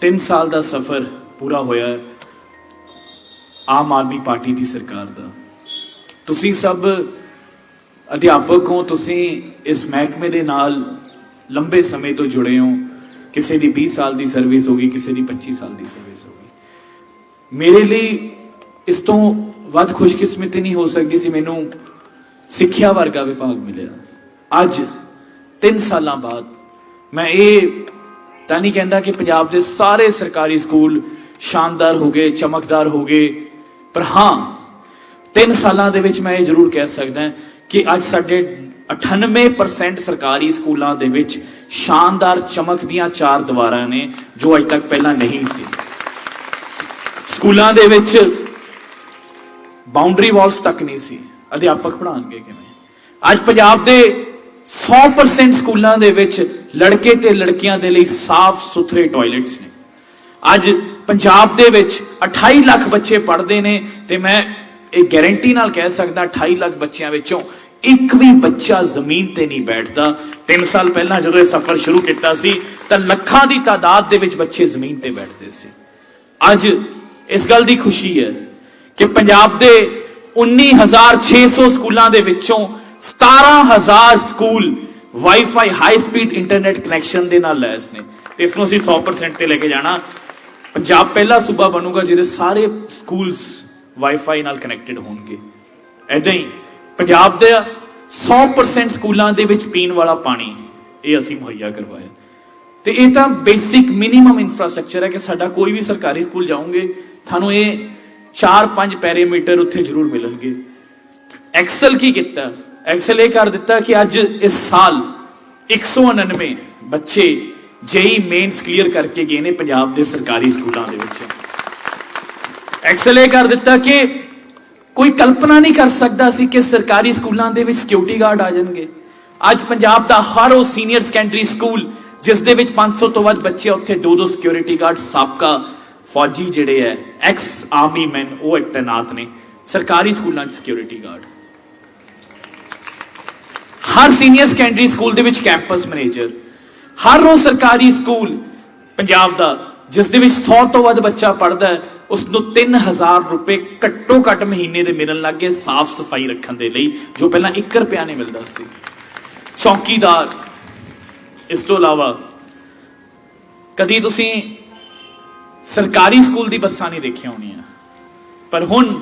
3 ਸਾਲ ਦਾ ਸਫ਼ਰ ਪੂਰਾ ਹੋਇਆ ਹੈ। ਆਮ ਆਦਮੀ ਪਾਰਟੀ ਦੀ ਸਰਕਾਰ ਦਾ। ਤੁਸੀਂ ਸਭ ਅਧਿਆਪਕ ਹੋ, ਤੁਸੀਂ ਇਸ ਮਹਿਕਮੇ ਦੇ ਨਾਲ ਲੰਬੇ ਸਮੇਂ ਤੋਂ ਜੁੜੇ ਹੋ। ਕਿਸੇ ਦੀ 20 ਸਾਲ ਦੀ ਸਰਵਿਸ ਹੋਗੀ ਕਿਸੇ ਦੀ 25 ਸਾਲ ਦੀ ਸਰਵਿਸ ਹੋਗੀ ਮੇਰੇ ਲਈ ਇਸ ਤੋਂ ਵੱਧ ਖੁਸ਼ਕਿਸਮਤੀ ਨਹੀਂ ਹੋ ਸਕਦੀ ਸੀ ਮੈਨੂੰ ਸਿੱਖਿਆ ਵਰਗਾ ਵਿਭਾਗ ਮਿਲਿਆ। ਅੱਜ 3 ਸਾਲਾਂ ਬਾਅਦ ਮੈਂ ਇਹ ਤਾਂ ਨਹੀਂ ਕਹਿੰਦਾ ਕਿ ਪੰਜਾਬ ਦੇ ਸਾਰੇ ਸਰਕਾਰੀ ਸਕੂਲ ਸ਼ਾਨਦਾਰ ਹੋ ਗਏ, ਚਮਕਦਾਰ ਹੋ ਗਏ। ਪਰ ਹਾਂ 3 ਸਾਲਾਂ ਦੇ ਵਿੱਚ ਮੈਂ ਇਹ ਜ਼ਰੂਰ ਕਹਿ ਸਕਦਾ ਕਿ ਅੱਜ ਸਾਡੇ 98% ਸਰਕਾਰੀ ਸਕੂਲਾਂ ਦੇ ਵਿੱਚ ਸ਼ਾਨਦਾਰ ਚਮਕਦੀਆਂ ਚਾਰ ਦੀਵਾਰਾਂ ਨੇ, ਜੋ ਅਜੇ ਤੱਕ ਪਹਿਲਾਂ ਨਹੀਂ ਸੀ। ਸਕੂਲਾਂ ਦੇ ਵਿੱਚ ਬਾਉਂਡਰੀ ਵਾਲਸ ਤੱਕ ਨਹੀਂ ਸੀ। ਅਧਿਆਪਕ ਪੜ੍ਹਾਉਣਗੇ ਕਿਵੇਂ? ਅੱਜ ਪੰਜਾਬ ਦੇ 100% ਸਕੂਲਾਂ ਦੇ ਵਿੱਚ ਲੜਕੇ ਤੇ ਲੜਕੀਆਂ ਦੇ ਲਈ ਸਾਫ਼ ਸੁਥਰੇ ਟਾਇਲਟਸ ਨੇ। ਅੱਜ ਪੰਜਾਬ ਦੇ ਵਿੱਚ 28 ਲੱਖ ਬੱਚੇ ਪੜ੍ਹਦੇ ਨੇ ਤੇ ਮੈਂ ਇਹ ਗਾਰੰਟੀ ਨਾਲ ਕਹਿ ਸਕਦਾ 28 ਲੱਖ ਬੱਚਿਆਂ ਵਿੱਚੋਂ ਇੱਕ ਵੀ ਬੱਚਾ ਜ਼ਮੀਨ ਤੇ ਨਹੀਂ ਬੈਠਦਾ। 3 ਸਾਲ ਪਹਿਲਾਂ ਜਦੋਂ ਇਹ ਸਫ਼ਰ ਸ਼ੁਰੂ ਕੀਤਾ ਸੀ, ਤਾਂ ਲੱਖਾਂ ਦੀ ਤਾਦਾਦ ਦੇ ਵਿੱਚ ਬੱਚੇ ਜ਼ਮੀਨ ਤੇ ਬੈਠਦੇ ਸੀ। ਅੱਜ ਇਸ ਗੱਲ ਦੀ ਖੁਸ਼ੀ ਹੈ ਕਿ ਪੰਜਾਬ ਦੇ 19600 ਸਕੂਲਾਂ ਦੇ ਵਿੱਚੋਂ 17000 school WiFi high speed internet connection ਦੇ ਨਾਲ ਲੈਸ ਨੇ ਤੇ ਇਸ ਨੂੰ ਅਸੀਂ 100% ਤੇ ਲੈ ਕੇ ਜਾਣਾ। ਪੰਜਾਬ ਪਹਿਲਾ ਸੂਬਾ ਬਣੂਗਾ ਜਿਹਦੇ ਸਾਰੇ ਸਕੂਲਸ ਵਾਈਫਾਈ ਨਾਲ ਕਨੈਕਟਡ ਹੋਣਗੇ। ਐਦਾਂ ਹੀ ਪੰਜਾਬ ਦੇ 100% ਸਕੂਲਾਂ ਦੇ ਵਿੱਚ ਪੀਣ ਵਾਲਾ ਪਾਣੀ ਇਹ ਅਸੀਂ ਮੁਹੱਈਆ ਕਰਵਾਇਆ। ਤੇ ਇਹ ਤਾਂ ਬੇਸਿਕ ਮਿਨੀਮਮ ਇਨਫਰਾਸਟ੍ਰਕਚਰ ਹੈ ਕਿ ਸਾਡਾ ਕੋਈ ਵੀ ਸਰਕਾਰੀ ਸਕੂਲ ਜਾਓਗੇ ਤੁਹਾਨੂੰ ਇਹ 4-5 ਪੈਰੀਮੀਟਰ ਉੱਥੇ ਜ਼ਰੂਰ ਮਿਲਣਗੇ। ਐਕਸਲ ਕੀ ਕੀਤਾ? ਐਕਸਲ ਇਹ ਕਰ ਦਿੱਤਾ ਕਿ ਅੱਜ ਇਸ ਸਾਲ 199 ਬੱਚੇ ਜੇਈ ਮੇਨਸ ਕਲੀਅਰ ਕਰਕੇ ਗਏ ਨੇ ਪੰਜਾਬ ਦੇ ਸਰਕਾਰੀ ਸਕੂਲਾਂ ਦੇ ਵਿੱਚ। ਐਕਸਲ ਇਹ ਕਰ ਦਿੱਤਾ ਕਿ ਕੋਈ ਕਲਪਨਾ ਨਹੀਂ ਕਰ ਸਕਦਾ ਸੀ ਕਿ ਸਰਕਾਰੀ ਸਕੂਲਾਂ ਦੇ ਵਿੱਚ ਸਿਕਿਉਰਿਟੀ ਗਾਰਡ ਆ ਜਾਣਗੇ। ਅੱਜ ਪੰਜਾਬ ਦਾ ਹਰ ਉਹ ਸੀਨੀਅਰ ਸੈਕੰਡਰੀ ਸਕੂਲ ਜਿਸ ਦੇ ਵਿੱਚ 500 ਤੋਂ ਵੱਧ ਬੱਚੇ ਆ, ਉੱਥੇ ਦੋ ਦੋ ਸਿਕਿਉਰਿਟੀ ਗਾਰਡ ਸਾਬਕਾ ਫੌਜੀ ਜਿਹੜੇ ਐ ਐਕਸ ਆਰਮੀ ਮੈਨ ਉਹ ਤੈਨਾਤ ਨੇ। ਸਰਕਾਰੀ ਸਕੂਲਾਂ 'ਚ ਸਿਕਿਉਰਿਟੀ ਗਾਰਡ ਹਰ ਸੀਨੀਅਰ ਸੈਕੰਡਰੀ ਸਕੂਲ ਦੇ ਵਿੱਚ ਕੈਂਪਸ ਮੈਨੇਜਰ ਹਰ ਰੋਜ਼ ਸਰਕਾਰੀ ਸਕੂਲ ਪੰਜਾਬ ਦਾ, ਜਿਸ ਦੇ ਵਿੱਚ 100 ਤੋਂ ਵੱਧ ਬੱਚਾ ਪੜਦਾ ਹੈ ਉਸ ਨੂੰ 3000 ਰੁਪਏ ਘੱਟੋ ਘੱਟ ਮਹੀਨੇ ਦੇ ਮਿਲਣ ਲੱਗੇ ਸਾਫ਼ ਸਫ਼ਾਈ ਰੱਖਣ ਦੇ ਲਈ, ਜੋ ਪਹਿਲਾਂ 1 ਰੁਪਿਆ ਨਹੀਂ ਮਿਲਦਾ ਸੀ। ਚੌਕੀਦਾਰ, ਇਸ ਤੋਂ ਇਲਾਵਾ ਕਦੀ ਤੁਸੀਂ ਸਰਕਾਰੀ ਸਕੂਲ ਦੀ ਬੱਸਾਂ ਨਹੀਂ ਦੇਖੀਆਂ ਹੋਣੀਆਂ, ਪਰ ਹੁਣ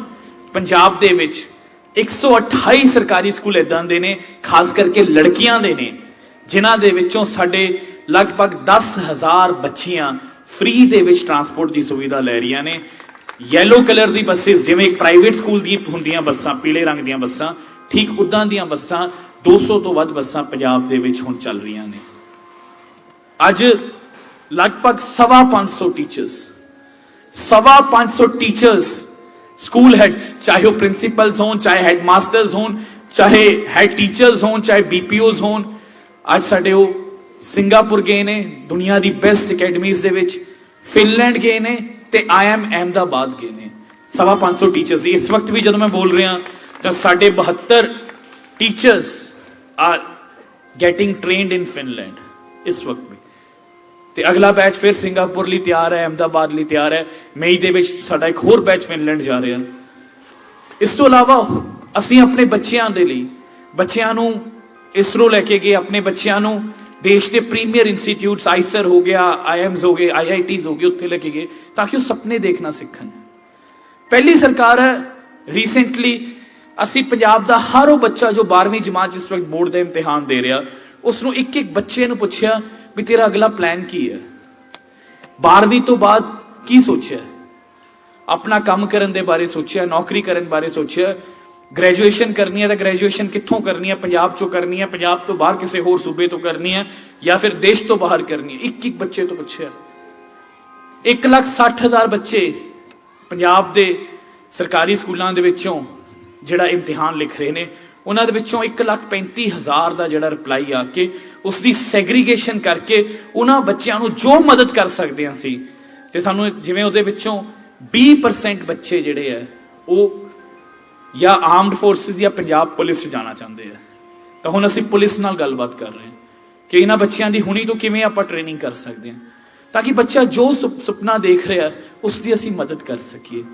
ਪੰਜਾਬ ਦੇ ਵਿੱਚ 128 ਸਰਕਾਰੀ ਸਕੂਲ ਇਦਾਂ ਦੇ ਨੇ, ਖਾਸ ਕਰਕੇ ਲੜਕੀਆਂ ਦੇ ਨੇ, ਜਿਨ੍ਹਾਂ ਦੇ ਵਿੱਚੋਂ ਸਾਡੇ ਲਗਭਗ 10000 ਬੱਚੀਆਂ ਫ੍ਰੀ ਦੇ ਵਿੱਚ ਟਰਾਂਸਪੋਰਟ ਦੀ ਸੁਵਿਧਾ ਲੈ ਰਹੀਆਂ ਨੇ। ਯੈਲੋ ਕਲਰ ਦੀ ਬੱਸਿਸ, ਜਿਵੇਂ ਇੱਕ ਪ੍ਰਾਈਵੇਟ ਸਕੂਲ ਦੀ ਹੁੰਦੀਆਂ ਬੱਸਾਂ, ਪੀਲੇ ਰੰਗ ਦੀਆਂ ਬੱਸਾਂ, ਠੀਕ ਉਦਾਂ ਦੀਆਂ ਬੱਸਾਂ 200 ਤੋਂ ਵੱਧ ਬੱਸਾਂ ਪੰਜਾਬ ਦੇ ਵਿੱਚ ਹੁਣ ਚੱਲ ਰਹੀਆਂ ਨੇ। ਅੱਜ ਲਗਭਗ ਸਵਾ 500 ਟੀਚਰਸ ਸਵਾ 500 ਟੀਚਰਸ ਸਕੂਲ ਹੈਡਸ ਚਾਹੇ ਉਹ ਪ੍ਰਿੰਸੀਪਲਸ ਹੋਣ ਚਾਹੇ ਹੈਡਮਾਸਟਰਸ ਹੋਣ ਚਾਹੇ ਹੈਡ ਟੀਚਰਸ ਹੋਣ ਚਾਹੇ ਬੀਪੀਓਸ ਹੋਣ ਅੱਜ ਸਾਡੇ ਉਹ ਸਿੰਗਾਪੁਰ ਗਏ ਨੇ ਦੁਨੀਆ ਦੀ ਬੈਸਟ ਅਕੈਡਮੀਜ਼ ਦੇ ਵਿੱਚ ਫਿਨਲੈਂਡ ਗਏ ਨੇ ਤੇ ਆਈਐਮ ਅਹਿਮਦਾਬਾਦ ਗਏ ਨੇ ਸਵਾ 500 ਟੀਚਰਸ ਇਸ ਵਕਤ ਵੀ ਜਦੋਂ ਮੈਂ ਬੋਲ ਰਿਹਾ ਤਾਂ ਸਾਡੇ 72 teachers are getting trained in Finland ਇਸ ਵਕਤ ਵੀ ਤੇ ਅਗਲਾ ਬੈਚ ਫਿਰ ਸਿੰਗਾਪੁਰ ਲਈ ਤਿਆਰ ਹੈ, ਅਹਿਮਦਾਬਾਦ ਲਈ ਤਿਆਰ ਹੈ। ਮਈ ਦੇ ਵਿੱਚ ਸਾਡਾ ਇੱਕ ਹੋਰ ਬੈਚ ਫਿਨਲੈਂਡ ਜਾ ਰਿਹਾ। ਇਸ ਤੋਂ ਇਲਾਵਾ ਅਸੀਂ ਆਪਣੇ ਬੱਚਿਆਂ ਦੇ ਲਈ, ਬੱਚਿਆਂ ਨੂੰ ਇਸਰੋ ਲੈ ਕੇ ਗਏ, ਆਪਣੇ ਬੱਚਿਆਂ ਨੂੰ ਦੇਸ਼ ਦੇ ਪ੍ਰੀਮੀਅਰ ਇੰਸਟੀਚਿਊਟਸ ਆਈਸਰ ਹੋ ਗਿਆ ਆਈਐਮਸ ਹੋ ਗਏ, ਆਈਆਈਟੀਜ਼ ਹੋ ਗਏ, ਉੱਥੇ ਲੈ ਕੇ ਗਏ, ਤਾਂ ਕਿ ਉਹ ਸੁਪਨੇ ਦੇਖਣਾ ਸਿੱਖਣ। ਪਹਿਲੀ ਸਰਕਾਰ ਹੈ ਰੀਸੈਂਟਲੀ ਅਸੀਂ ਪੰਜਾਬ ਦਾ ਹਰ ਉਹ ਬੱਚਾ ਜੋ 12ਵੀਂ ਜਮਾਤ ਇਸ ਵਕਤ ਬੋਰਡ ਦਾ ਇਮਤਿਹਾਨ ਦੇ ਰਿਹਾ ਉਸ ਨੂੰ ਇੱਕ ਇੱਕ ਬੱਚੇ ਨੂੰ ਪੁੱਛਿਆ ਵੀ ਤੇਰਾ ਅਗਲਾ ਪਲਾਨ ਕੀ ਹੈ? 12ਵੀਂ ਤੋਂ ਬਾਅਦ ਕੀ ਸੋਚਿਆ? ਆਪਣਾ ਕੰਮ ਕਰਨ ਦੇ ਬਾਰੇ ਸੋਚਿਆ, ਨੌਕਰੀ ਕਰਨ ਬਾਰੇ ਸੋਚਿਆ ਗ੍ਰੈਜੂਏਸ਼ਨ ਕਰਨੀ ਹੈ ਤਾਂ ਗ੍ਰੈਜੂਏਸ਼ਨ ਕਿੱਥੋਂ ਕਰਨੀ ਹੈ? ਪੰਜਾਬ ਚੋਂ ਕਰਨੀ ਹੈ, ਪੰਜਾਬ ਤੋਂ ਬਾਹਰ ਕਿਸੇ ਹੋਰ ਸੂਬੇ ਤੋਂ ਕਰਨੀ ਹੈ ਜਾਂ ਫਿਰ ਦੇਸ਼ ਤੋਂ ਬਾਹਰ ਕਰਨੀ ਹੈ? ਇੱਕ ਇੱਕ ਬੱਚੇ ਤੋਂ ਪੁੱਛਿਆ। 160000 ਬੱਚੇ ਪੰਜਾਬ ਦੇ ਸਰਕਾਰੀ ਸਕੂਲਾਂ ਦੇ ਵਿੱਚੋਂ ਜਿਹੜਾ ਇਮਤਿਹਾਨ ਲਿਖ ਰਹੇ ਨੇ ਉਹਨਾਂ ਦੇ ਵਿੱਚੋਂ 135000 ਦਾ ਜਿਹੜਾ ਰਿਪਲਾਈ ਆ ਕੇ ਉਸ ਦੀ ਸੈਗਰੀਗੇਸ਼ਨ ਕਰਕੇ ਉਹਨਾਂ ਬੱਚਿਆਂ ਨੂੰ ਜੋ ਮਦਦ ਕਰ ਸਕਦੇ ਹਾਂ ਸੀ, ਤੇ ਸਾਨੂੰ ਜਿਵੇਂ ਉਹਦੇ ਵਿੱਚੋਂ 20% ਬੱਚੇ ਜਿਹੜੇ ਆ, ਉਹ ਜਾਂ ਆਰਮਡ ਫੋਰਸਿਸ ਜਾਂ ਪੰਜਾਬ ਪੁਲਿਸ 'ਚ ਜਾਣਾ ਚਾਹੁੰਦੇ ਆ। ਤਾਂ ਹੁਣ ਅਸੀਂ ਪੁਲਿਸ ਨਾਲ ਗੱਲਬਾਤ ਕਰ ਰਹੇ ਹਾਂ ਕਿ ਇਹਨਾਂ ਬੱਚਿਆਂ ਦੀ ਹੁਣੀ ਤੋਂ ਕਿਵੇਂ ਆਪਾਂ ਟ੍ਰੇਨਿੰਗ ਕਰ ਸਕਦੇ ਹਾਂ, ਤਾਂ ਕਿ ਬੱਚਾ ਜੋ ਸੁਪ- ਸੁਪਨਾ ਦੇਖ ਰਿਹਾ ਉਸ ਦੀ ਅਸੀਂ ਮਦਦ ਕਰ ਸਕੀਏ।